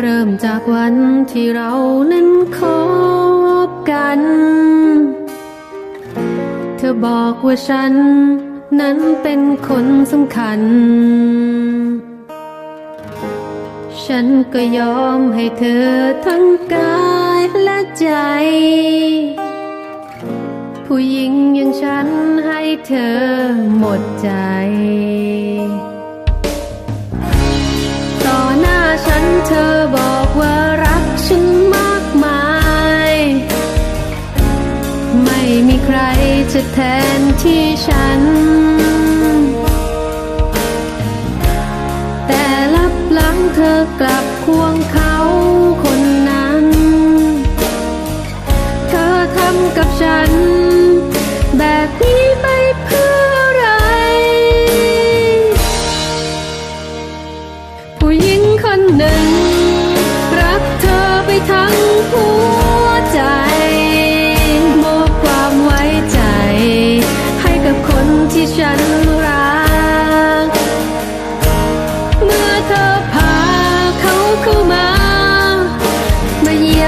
เริ่มจากวันที่เรานั้นคบกัน เธอบอกว่าฉัน นั้นเป็นคนสำคัญ ฉันก็ยอมให้เธอทั้งกายและใจ ผู้หญิงอย่างฉันให้เธอหมดใจ ม่มีใครจะแทนที่ฉัน แต่ลับหลังเธอกลับควงเขาคนนั้น เธอทำกับฉันแบบ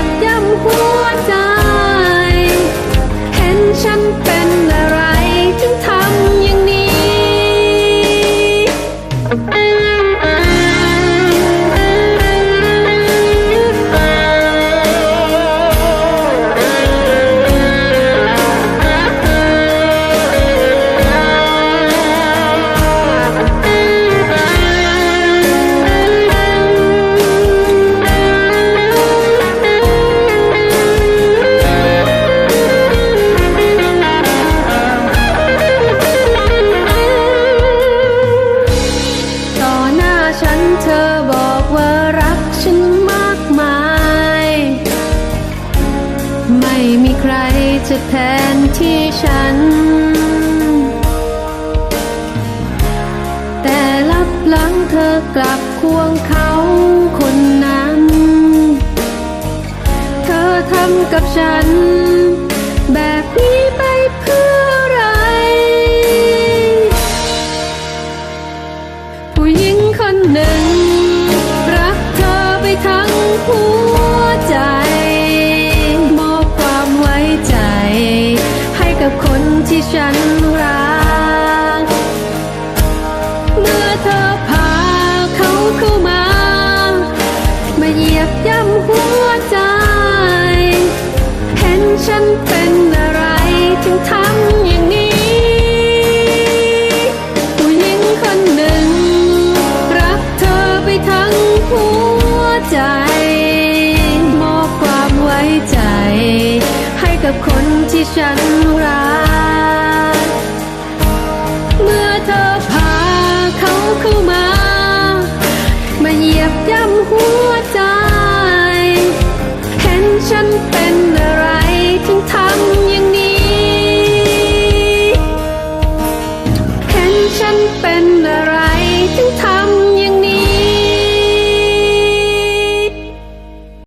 บย่ำหัวใจ เห็นฉันเป็นอะไร จะแทนที่ฉัน แต่ลับหลังเธอกลับควงเขาคนนั้น เธอทำกับฉัน ที่ฉันรัก เมื่อเธอพาเขาเข้ามา มาเหยียบย่ำหัวใจ เห็นฉันเป็นอะไรถึงทำอย่า กับคนที่ฉันรัก เมื่อเธอพาเขาเข้ามา มาเหยียบย่ำหัวใจ เห็นฉันเป็นอะไรถึงทำอย่างนี้ เห็นฉันเป็น